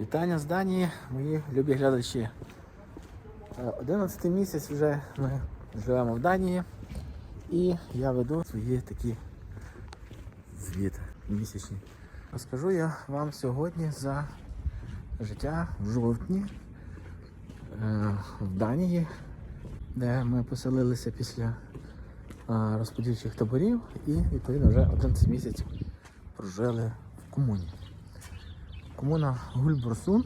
Вітання з Данії, мої любі глядачі. Е, 11 місяць вже ми живемо в Данії і я веду свої такі звіти місячні. Розкажу я вам сьогодні за життя в жовтні е, в Данії, де ми поселилися після е, розподільчих таборів і відповідно вже 11 місяців прожили в комуні. Комуна Гульбурсун.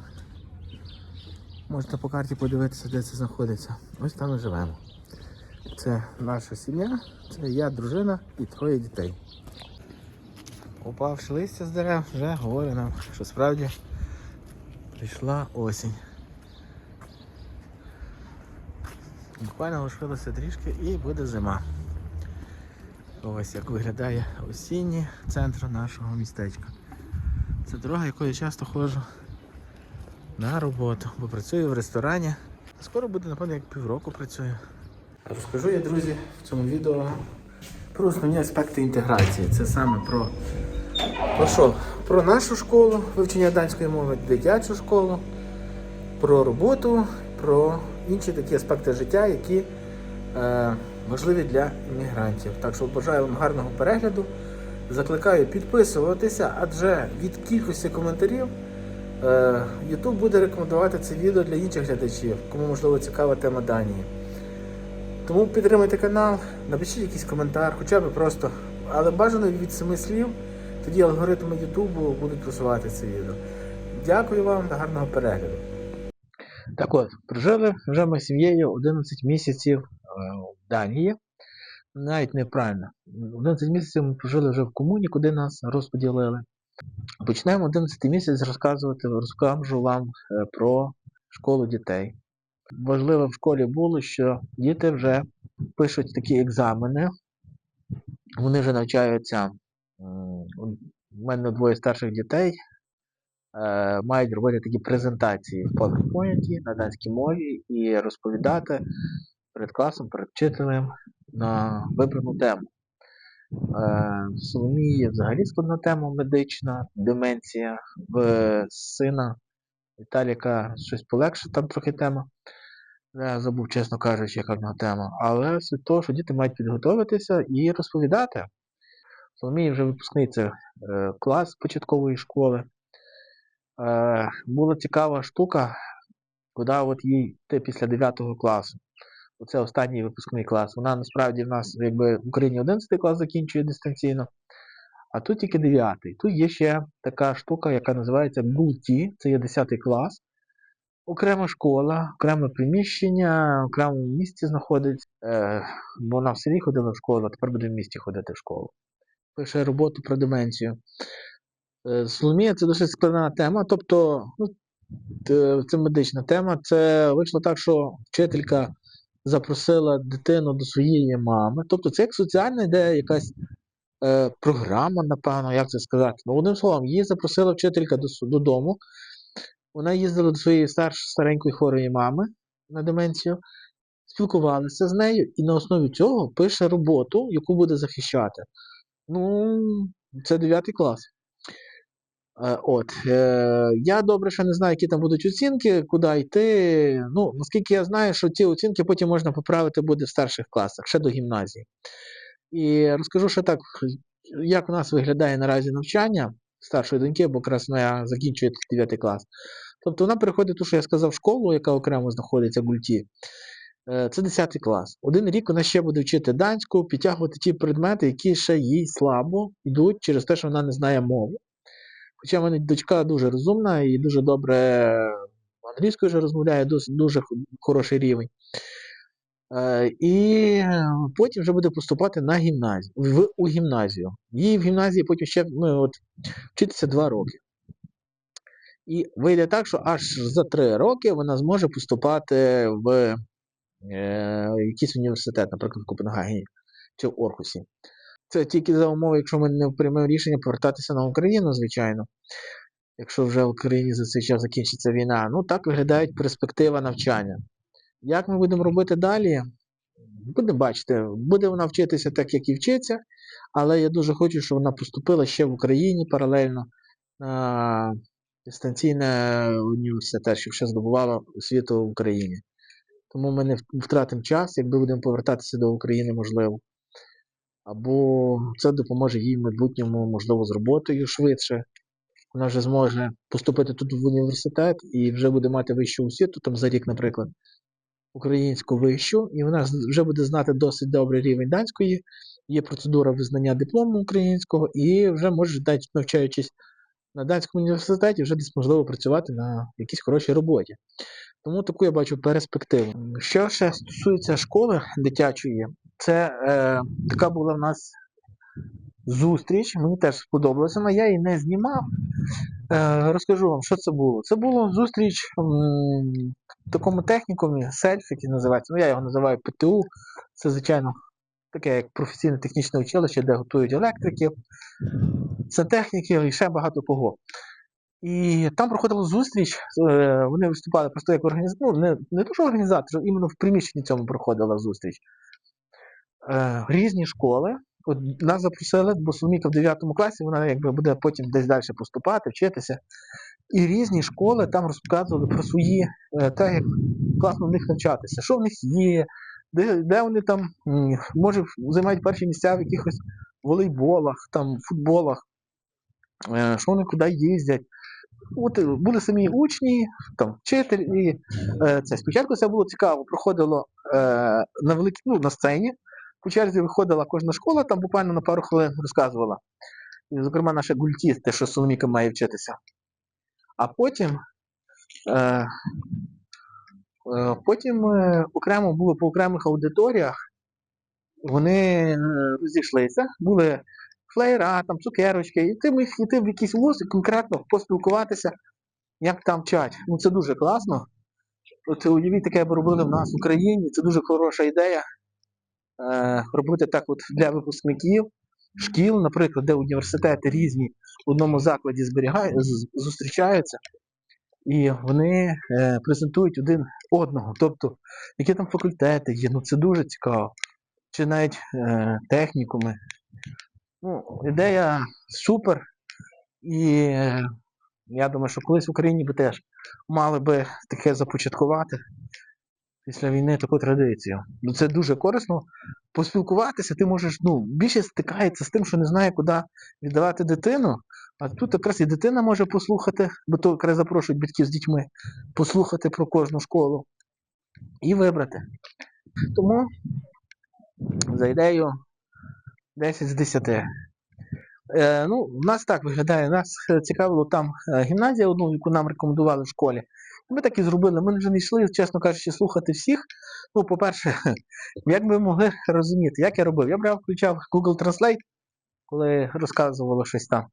Можете по карті подивитися, де це знаходиться. Ось там ми живемо. Це наша сім'я, це я, дружина і троє дітей. Упавши листя з дерев, вже говорить нам, що справді прийшла осінь. Буквально лишилося трішки і буде зима. Ось як виглядає осінній центр нашого містечка. Це дорога, якою я часто ходжу на роботу, бо працюю в ресторані. Скоро буде, напевно, як півроку працюю. Розкажу я, друзі, в цьому відео про основні аспекти інтеграції. Це саме про, про що? Про нашу школу вивчення данської мови, дитячу школу, про роботу, про інші такі аспекти життя, які е, важливі для іммігрантів. Так що бажаю вам гарного перегляду. Закликаю підписуватися, адже від кількості коментарів е, YouTube буде рекомендувати це відео для інших глядачів, кому можливо цікава тема Данії. Тому підтримайте канал, напишіть якийсь коментар, хоча б просто, але бажано від семи слів, тоді алгоритми YouTube будуть просувати це відео. Дякую вам та гарного перегляду. Так от, прожили вже ми з сім'єю 11 місяців е, в Данії навіть неправильно. 11 місяців ми прожили вже в комуні, куди нас розподілили. Почнемо 11 місяць розказувати, розкажу вам е, про школу дітей. Важливо в школі було, що діти вже пишуть такі екзамени. Вони вже навчаються. У мене двоє старших дітей е, мають робити такі презентації в PowerPoint на данській мові і розповідати перед класом, перед вчителем на вибрану тему. Е, Соломії взагалі складна тема медична, деменція. В сина Віталіка щось полегше, там трохи тема. Я забув, чесно кажучи, яка в нього тема. Але суть того, що діти мають підготуватися і розповідати. Соломії вже випускниця е, клас початкової школи. Е, Була цікава штука, куди от їй йти після 9 класу. Оце останній випускний клас. Вона насправді в нас якби в Україні 11 клас закінчує дистанційно, а тут тільки 9. Тут є ще така штука, яка називається ГУЛТІ, це є 10 клас. Окрема школа, окреме приміщення, в місці знаходиться. Е, бо вона в селі ходила в школу, а тепер буде в місті ходити в школу. Пише роботу про деменцію. Е, Соломія це досить складна тема, тобто ну, це медична тема. Це вийшло так, що вчителька запросила дитину до своєї мами. Тобто це як соціальна йде якась е, програма, напевно, як це сказати. Ну, одним словом, її запросила вчителька до, додому. Вона їздила до своєї старш, старенької хворої мами на деменцію, спілкувалися з нею і на основі цього пише роботу, яку буде захищати. Ну, це 9 клас. Е, От, е, я добре ще не знаю, які там будуть оцінки, куди йти. Ну, наскільки я знаю, що ці оцінки потім можна поправити буде в старших класах, ще до гімназії. І розкажу ще так, як у нас виглядає наразі навчання старшої доньки, бо якраз вона закінчує 9 клас. Тобто вона переходить ту, що я сказав, в школу, яка окремо знаходиться в гульті. Е, Це 10 клас. Один рік вона ще буде вчити данську, підтягувати ті предмети, які ще їй слабо йдуть через те, що вона не знає мову. Хоча в мене дочка дуже розумна і дуже добре англійською вже розмовляє, дос- дуже хороший рівень. Е, І потім вже буде поступати на гімназію, в, у гімназію. Їй в гімназії потім ще ну, от, вчитися 2 роки. І вийде так, що аж за 3 роки вона зможе поступати в е, якийсь університет, наприклад, в Копенгагені чи в Орхусі. Це тільки за умови, якщо ми не приймемо рішення повертатися на Україну, звичайно. Якщо вже в Україні за цей час закінчиться війна. Ну, так виглядає перспектива навчання. Як ми будемо робити далі? Будемо бачити. Буде вона вчитися так, як і вчиться, але я дуже хочу, щоб вона поступила ще в Україні паралельно на дистанційне університет, щоб ще здобувало освіту в Україні. Тому ми не втратимо час, якби будемо повертатися до України, можливо. Або це допоможе їй в майбутньому, можливо, з роботою швидше. Вона вже зможе поступити тут в університет і вже буде мати вищу освіту, там за рік, наприклад, українську вищу, і вона вже буде знати досить добрий рівень данської, є процедура визнання диплому українського, і вже може, навчаючись на данському університеті, вже десь можливо працювати на якійсь хорошій роботі. Тому таку я бачу перспективу. Що ще стосується школи дитячої, це е, така була в нас зустріч, мені теж сподобалося, але я її не знімав. Е, розкажу вам, що це було. Це була зустріч в такому технікумі, сельф, який називається. Ну, я його називаю ПТУ. Це, звичайно, таке як професійне технічне училище, де готують електриків, сантехніків і ще багато кого. І там проходила зустріч, е, вони виступали просто як організатор, ну, не, не то, що організатор, іменно в приміщенні цьому проходила зустріч. Е, різні школи. От нас запросили, бо Соломіка в 9 класі, вона якби буде потім десь далі поступати, вчитися. І різні школи там розказували про свої, е, те, як класно в них навчатися, що в них є, де, де вони там, може, займають перші місця в якихось волейболах, там, футболах, е, що вони куди їздять. От були самі учні, там і це спочатку це було цікаво. Проходило на великій, ну, на сцені. По черзі виходила кожна школа, там буквально на пару хвилин розказувала. І, зокрема, наша гульті, те, що Соломіка має вчитися. А потім, е, е, потім е, окремо було по окремих аудиторіях, вони е, розійшлися, були флеєра, там цукерочки, і ти міг йти в якийсь вуз і конкретно поспілкуватися, як там вчать. Ну це дуже класно. От уявіть, таке би робили в нас в Україні, це дуже хороша ідея. Е, робити так от для випускників шкіл, наприклад, де університети різні в одному закладі зберігають, зустрічаються, і вони е, презентують один одного. Тобто, які там факультети є, ну це дуже цікаво. Чи навіть е, технікуми. Ну, ідея супер. І я думаю, що колись в Україні би теж мали би таке започаткувати після війни таку традицію. Ну це дуже корисно. Поспілкуватися, ти можеш, ну, більше стикається з тим, що не знає, куди віддавати дитину. А тут якраз і дитина може послухати, бо то якраз запрошують батьків з дітьми, послухати про кожну школу і вибрати. Тому за ідею 10 з 10. Е, ну, у нас так виглядає. Нас цікавило там е, гімназія, одну, яку нам рекомендували в школі. Ми так і зробили. Ми вже не йшли, чесно кажучи, слухати всіх. Ну, по-перше, як би могли розуміти, як я робив? Я брав, включав Google Translate, коли розказувало щось там,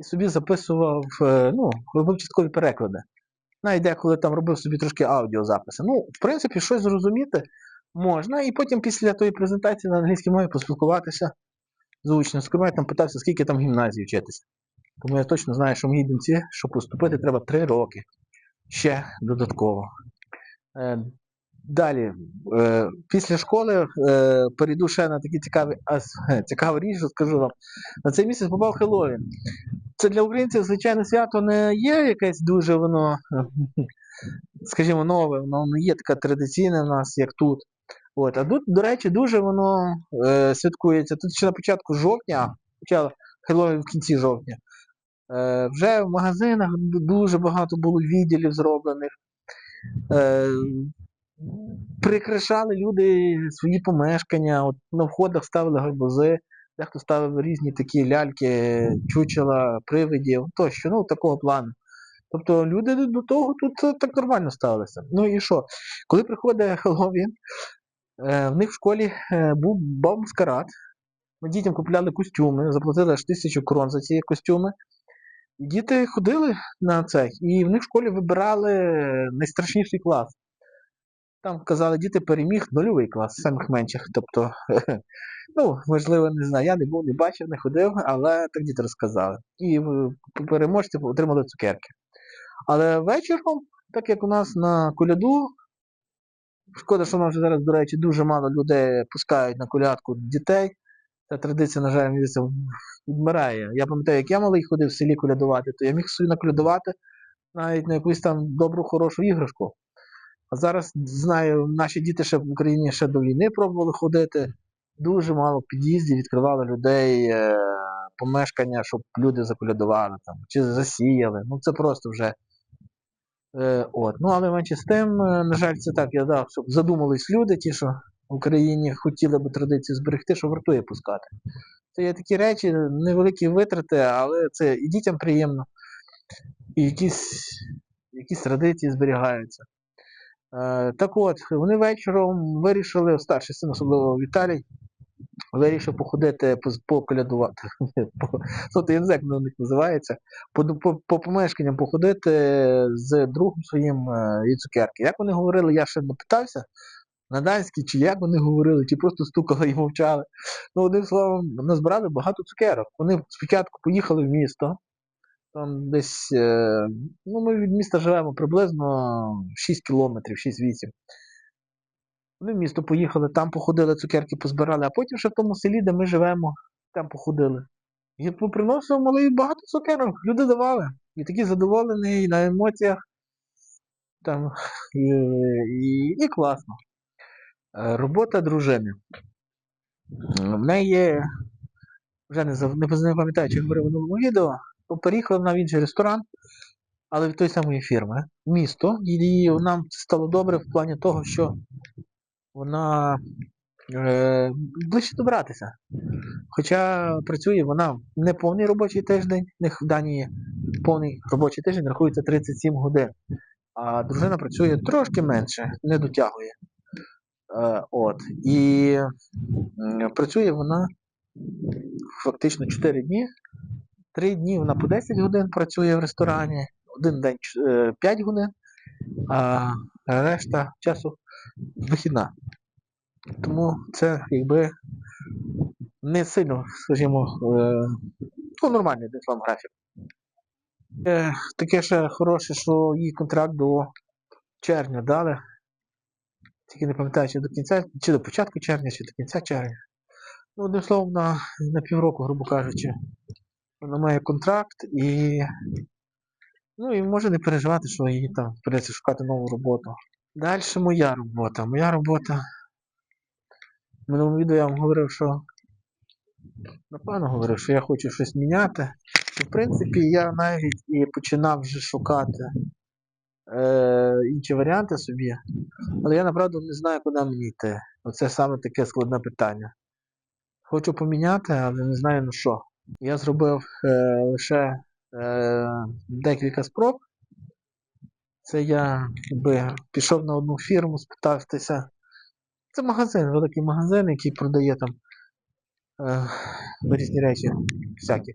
і собі записував, е, ну, робив часткові переклади. Навіть деколи там робив собі трошки аудіозаписи. Ну, в принципі, щось зрозуміти можна, і потім після тої презентації на англійській мові поспілкуватися з учнем. Скоро я там питався, скільки там гімназії вчитися. Тому я точно знаю, що моїй доньці, щоб поступити, треба 3 роки. Ще додатково. Е, далі, е, після школи е, перейду ще на такі цікаві, цікаву річ, що скажу вам. На цей місяць попав Хеллоуін. Це для українців, звичайно, свято не є якесь дуже воно, скажімо, нове, воно не є таке традиційне в нас, як тут. От, а тут, до речі, дуже воно е, святкується. Тут ще на початку жовтня, почало Хеллоуін в кінці жовтня. Е, вже в магазинах дуже багато було відділів зроблених. Е, прикрашали люди свої помешкання, от на входах ставили гарбузи, дехто ставив різні такі ляльки, чучела, привидів, тощо, ну, такого плану. Тобто люди до того тут е, так нормально ставилися. Ну і що? Коли приходить Хеллоуін, в них в школі був бомбскарат. Ми дітям купляли костюми, заплатили аж тисячу крон за ці костюми. Діти ходили на це, і в них в школі вибирали найстрашніший клас. Там казали, діти переміг нульовий клас, самих менших. Тобто, ну, можливо, не знаю, я не був, не бачив, не ходив, але так діти розказали. І е, переможці отримали цукерки. Але вечором, так як у нас на коляду, шкода, що у нас вже зараз, до речі, дуже мало людей пускають на колядку дітей. Ця традиція, на жаль, відмирає. Я пам'ятаю, як я малий ходив в селі колядувати, то я міг собі наколядувати навіть на якусь там добру, хорошу іграшку. А зараз знаю, наші діти ще в Україні ще до війни пробували ходити. Дуже мало під'їздів відкривали людей е, помешкання, щоб люди заколядували там, чи засіяли. Ну це просто вже. Е, от. Ну, але менше з тим, е, на жаль, це так, я дав, щоб задумались люди, ті, що в Україні хотіли би традицію зберегти, що вартує пускати. Це є такі речі, невеликі витрати, але це і дітям приємно, і якісь, якісь традиції зберігаються. Е, так от, вони вечором вирішили, старший син, особливо Віталій, вирішив походити, поколядувати. По- Тобто, я як воно них називається, по, по, по помешканням походити з другом своїм е, і цукерки. Як вони говорили, я ще не питався на данській, чи як вони говорили, чи просто стукали і мовчали. Ну, одним словом, назбирали багато цукерок. Вони спочатку поїхали в місто. Там десь, е, ну, ми від міста живемо приблизно 6 кілометрів, 6-8. Вони в місто поїхали, там походили, цукерки позбирали, а потім ще в тому селі, де ми живемо, там походили. І приносив малий багато цукерок, люди давали. І такі задоволені, і на емоціях. Там, і, і, і класно. Е, Робота дружини. В неї, вже не, не, пам'ятаю, чи говорив в минулому відео, переїхала вона в інший ресторан, але від тої самої фірми, місто, і нам стало добре в плані того, що вона е, ближче добратися. Хоча працює вона не повний робочий тиждень, в них в Данії повний робочий тиждень рахується 37 годин, а дружина працює трошки менше, не дотягує. Е, от. І працює вона фактично 4 дні. 3 дні вона по 10 годин працює в ресторані, один день 5 годин, а решта часу вихідна. Тому це якби не сильно, скажімо, е, ну, нормальний один графік. Е, таке ще хороше, що їй контракт до червня дали. Тільки не пам'ятаю, чи до кінця, чи до початку червня, чи до кінця червня. Ну, одним словом, на, на півроку, грубо кажучи, вона має контракт і. Ну і може не переживати, що їй там придеться шукати нову роботу. Далі моя робота. Моя робота. В минулому відео я вам говорив, що. Напевно говорив, що я хочу щось міняти. І, в принципі, я навіть і починав вже шукати е, інші варіанти собі. Але я направду не знаю, куди мені йти. Оце саме таке складне питання. Хочу поміняти, але не знаю на що. Я зробив е, лише е, декілька спроб. Це я якби, пішов на одну фірму, спитався. Це магазин, великий магазин, який продає там е, різні речі, всякі.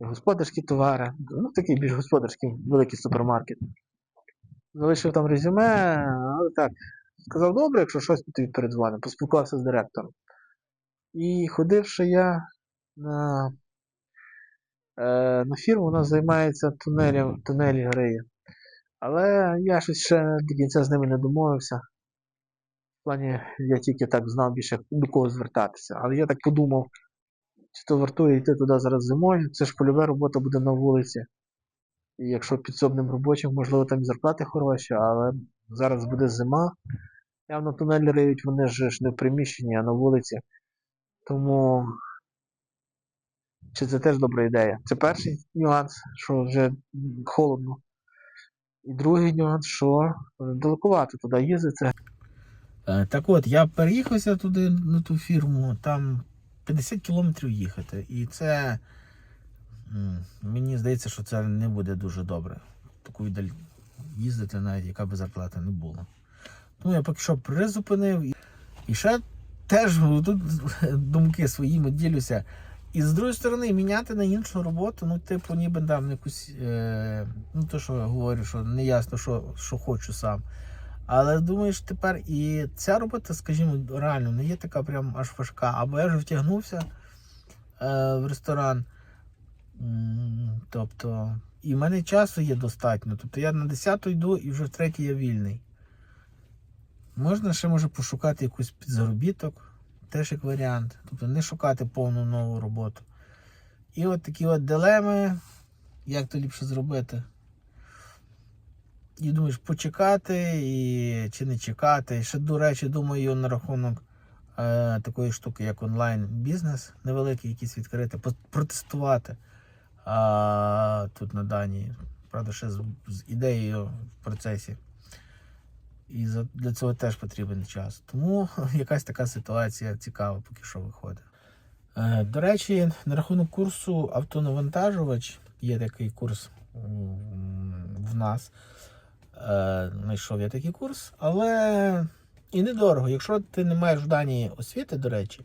Господарські товари, ну такий більш господарський великий супермаркет. Залишив там резюме, але так. Сказав, добре, якщо щось то передзвоню. Поспілкувався з директором. І ходивши я на, е, на фірму, вона займається тунелем, тунелі гриє. Але я щось ще до кінця з ними не домовився. В плані, я тільки так знав більше до кого звертатися. Але я так подумав, чи то вартує йти туди зараз зимою, це ж польова робота буде на вулиці. Якщо підсобним робочим, можливо, там і зарплати хороші, але зараз буде зима. Явно тунелі риють, вони ж не в приміщенні, а на вулиці. Тому чи це теж добра ідея? Це перший нюанс, що вже холодно. І другий нюанс, що е, далекувато туди їздити. Так от, я переїхався туди на ту фірму, там 50 кілометрів їхати. І це мені здається, що це не буде дуже добре. Таку віддаль їздити, навіть яка би зарплата не була. Тому я поки що призупинив. І- ще теж тут думки своїми ділюся. І з другої сторони, міняти на іншу роботу, ну, типу, ніби там якусь, е, ну, то, що я говорю, що не ясно, що, що хочу сам. Але думаєш, тепер і ця робота, скажімо, реально не є така прям аж важка. Або я вже втягнувся е, в ресторан. Тобто, і в мене часу є достатньо. Тобто я на 10 йду і вже в 3 я вільний. Можна ще може пошукати якийсь підзаробіток, теж як варіант. Тобто не шукати повну нову роботу. І от такі от дилеми, як то ліпше зробити. і думаєш, почекати і, чи не чекати. Ще, до речі, думаю на рахунок е, такої штуки, як онлайн-бізнес, невеликий якийсь відкрити, протестувати а, тут на Данії. Правда, ще з, з ідеєю в процесі. І за, для цього теж потрібен час. Тому якась така ситуація цікава, поки що виходить. Е, До речі, на рахунок курсу автонавантажувач є такий курс в нас. Е, Знайшов я такий курс, але і недорого. Якщо ти не маєш в Данії освіти, до речі,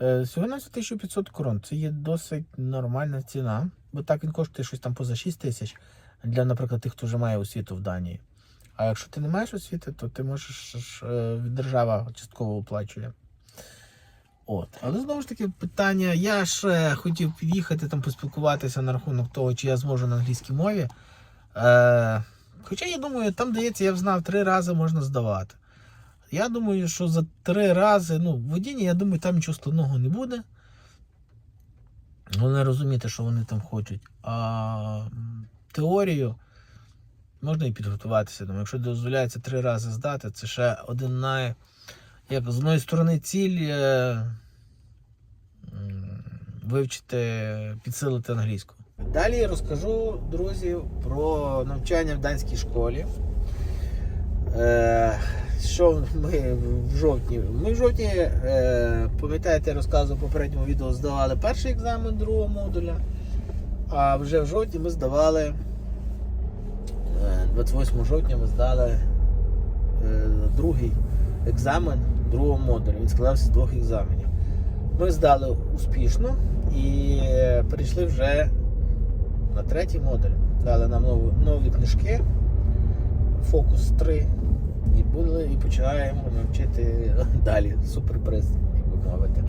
всього на 1500 крон. Це є досить нормальна ціна, бо так він коштує щось там поза 6 тисяч для, наприклад, тих, хто вже має освіту в Данії. А якщо ти не маєш освіти, то ти можеш е, держава частково оплачує. От. Але знову ж таки питання, я ж хотів під'їхати там поспілкуватися на рахунок того, чи я зможу на англійській мові. Е, хоча я думаю, там дається, я б знав, три рази можна здавати. Я думаю, що за три рази, ну, в водінні, я думаю, там нічого складного не буде. Головне розуміти, що вони там хочуть. А теорію можна і підготуватися. Думаю, якщо дозволяється три рази здати, це ще один най. Як з одної сторони ціль е, вивчити, підсилити англійську. Далі я розкажу, друзі, про навчання в данській школі. Е, що ми в жовтні? Ми в жовтні, е, пам'ятаєте, розказував попередньому відео, здавали перший екзамен другого модуля. А вже в жовтні ми здавали, е, 28 жовтня ми здали е, другий екзамен другого модуля. Він складався з двох екзаменів. Ми здали успішно і е, перейшли вже на третій модуль. Дали нам нові, нові книжки. Фокус 3. І були, і починаємо навчити далі. Суперприз, як би мовити.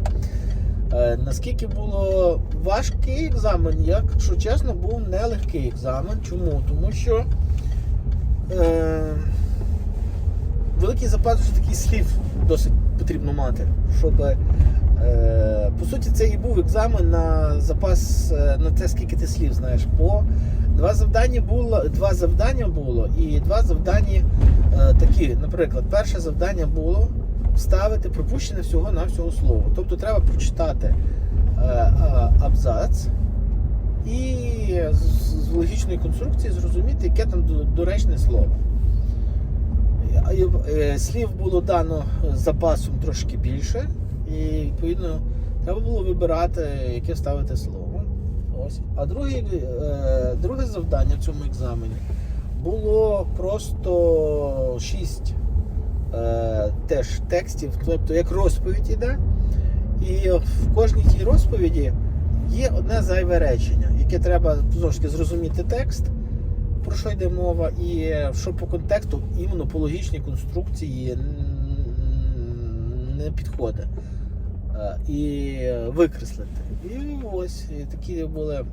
Е, наскільки було важкий екзамен, якщо чесно, був нелегкий екзамен. Чому? Тому що е, великий запас таких слів досить потрібно мати, щоб. Е, по суті, це і був екзамен на запас е, на те, скільки ти слів знаєш. По два завдання було, два завдання було, і два завдання е, такі. Наприклад, перше завдання було вставити пропущене всього на всього слово. Тобто треба прочитати е, е, абзац і з, з логічної конструкції зрозуміти, яке там доречне слово. Е, Слів було дано запасом трошки більше, і відповідно треба було вибирати, яке ставити слово. Ось. А друге, е, друге завдання в цьому екзамені було просто 6 е, теж текстів, тобто як розповідь іде. І в кожній тій розповіді є одне зайве речення, яке треба знову зрозуміти текст, про що йде мова, і що по контексту, іменно по логічній конструкції не підходить. Е, І викреслити. І ось і такі були.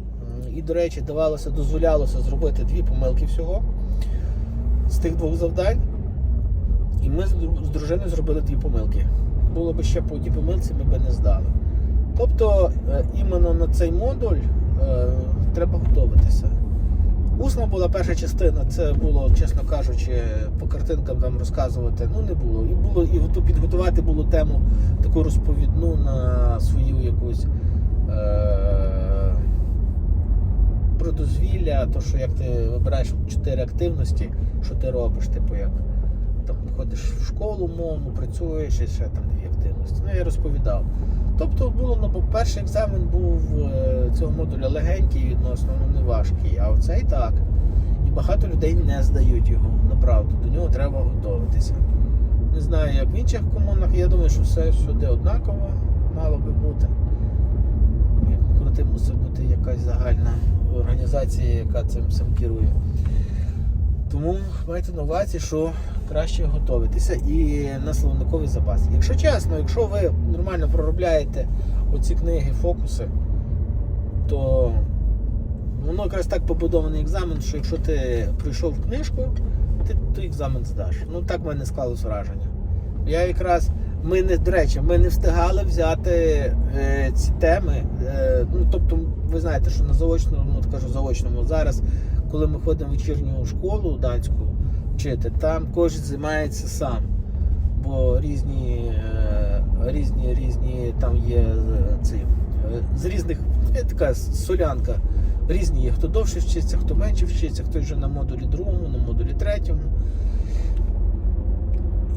І, до речі, давалося, дозволялося зробити дві помилки всього з тих двох завдань. І ми з дружиною зробили дві помилки. Було б ще по одній помилці, ми б не здали. Тобто, е, іменно на цей модуль е, треба готуватися. Усна була перша частина, це було, чесно кажучи, по картинкам там розказувати ну не було. І було і готу- підготувати було тему таку розповідну на свою якусь е- про то що як ти вибираєш чотири активності, що ти робиш, типу як там ходиш в школу мовну, працюєш і ще там дві активності. Ну я розповідав. Тобто було ну, перший екзамен був е, цього модуля легенький відносно, ну не важкий, а оцей так. І багато людей не здають його направду. До нього треба готуватися. Не знаю, як в інших комунах, я думаю, що все сюди однаково мало би бути. Крути, мусить бути якась загальна організація, яка цим всім керує. Тому майте на увазі, що краще готуватися і на словниковий запас. Якщо чесно, якщо ви нормально проробляєте оці книги, фокуси, то воно якраз так побудований екзамен, що якщо ти пройшов книжку, ти той екзамен здаш. Ну так в мене склалось враження. Я якраз, ми не, до речі, ми не встигали взяти е, ці теми. Е, ну, тобто, ви знаєте, що на заочному, ну, кажу, заочному зараз, коли ми ходимо в вечірню школу данську, вчити. Там кожен займається сам. Бо різні, е, різні, різні там є е, ці, е, з різних, є така солянка. Різні є, хто довше вчиться, хто менше вчиться, хто вже на модулі другому, на модулі третьому.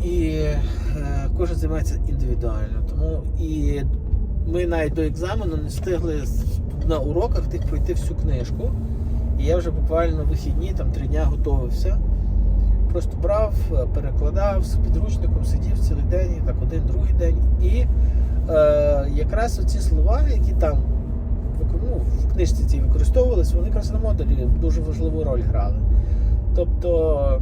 І кожен займається індивідуально. Тому і ми навіть до екзамену не встигли на уроках тих пройти всю книжку. І я вже буквально вихідні, там три дня готувався. Просто брав, е, перекладав з підручником, сидів цілий день, так один, другий день. І е, якраз оці слова, які там ну, в книжці цій використовувалися, вони якраз на модулі дуже важливу роль грали. Тобто,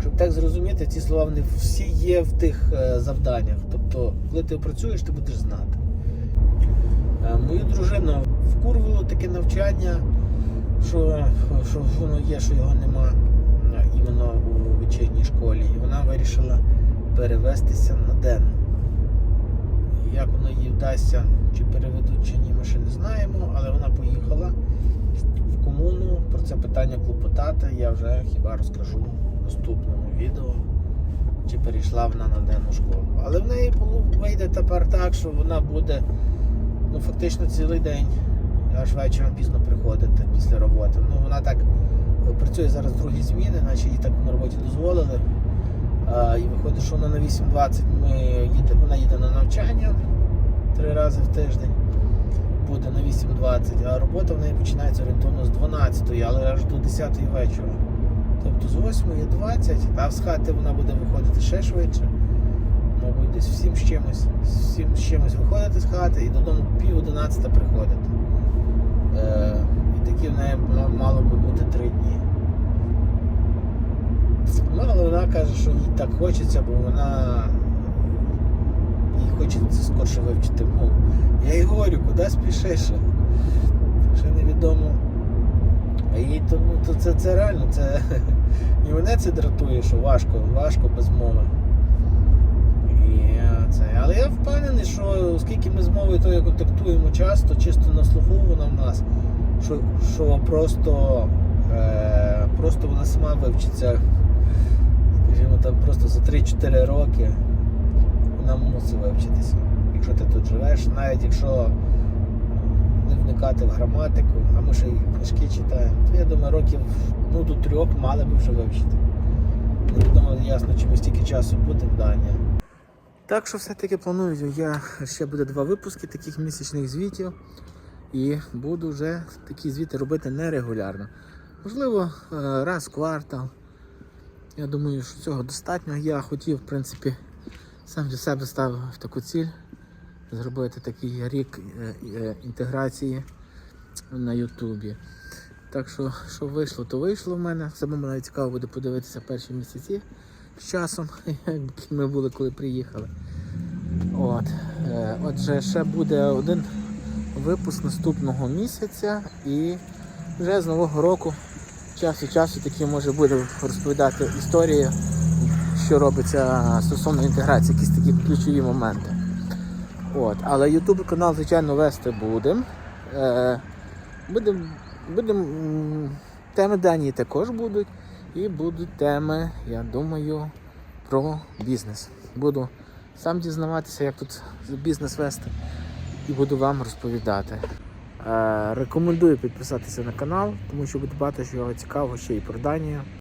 щоб так зрозуміти, ці слова вони всі є в тих е, завданнях. Тобто, коли ти працюєш, ти будеш знати. Е, Мою дружину вкурвало таке навчання, що, що воно є, що його нема е, іменно у вечірній школі. І вона вирішила перевестися на денну. Як воно їй вдасться, чи переведуть, чи ні, ми ще не знаємо, але вона поїхала в комуну про це питання клопотати. Я вже хіба розкажу в наступному відео, чи перейшла вона на денну школу. Але в неї вийде тепер так, що вона буде ну, фактично цілий день, аж вечором пізно приходити після роботи. Ну, вона так е, працює зараз другі зміни, наче їй так на роботі дозволили. А, і виходить, що вона на 8.20 ми їде, вона їде на навчання три рази в тиждень. Буде на 8.20, а робота в неї починається орієнтовно з 12, але аж до 10 вечора. Тобто з 8.20, а з хати вона буде виходити ще швидше. Мабуть, десь в 7 з чимось. В 7 з чимось виходити з хати і додому пів 11 приходити. Е, і такі в неї мало би бути 3 дні. Ну, але вона каже, що їй так хочеться, бо вона їй хочеться скорше вивчити мову. Я їй говорю, куди спішиш? Ще невідомо. А їй то, ну, то це, це реально, це і мене це дратує, що важко, важко без мови. Це. Але я впевнений, що оскільки ми з мовою тою контактуємо часто, чисто на слуху вона в нас, що, що просто, е, просто вона сама вивчиться, скажімо там, просто за 3-4 роки вона мусить вивчитися. Якщо ти тут живеш, навіть якщо не вникати в граматику, а ми ще й книжки читаємо, то я думаю, років ну, до трьох мали би вже вивчити. Невідомо ясно, чи ми стільки часу будемо в Данії. Так що все-таки планую, я ще буде два випуски таких місячних звітів. І буду вже такі звіти робити нерегулярно. Можливо, е, раз в квартал. Я думаю, що цього достатньо. Я хотів, в принципі, сам для себе ставив таку ціль зробити такий рік е, е, інтеграції на Ютубі. Так що, що вийшло, то вийшло в мене. Самому навіть цікаво буде подивитися перші місяці з часом, якби ми були, коли приїхали. От. Е, Отже, ще буде один випуск наступного місяця і вже з Нового року час від часу такі може буде розповідати історії, що робиться стосовно інтеграції, якісь такі ключові моменти. От. Але YouTube канал, звичайно, вести будемо. Е, будемо будем, теми дані також будуть. І будуть теми, я думаю, про бізнес. Буду сам дізнаватися, як тут бізнес вести, і буду вам розповідати. Е, рекомендую підписатися на канал, тому що буде бачити, що цікавого ще і про Данію.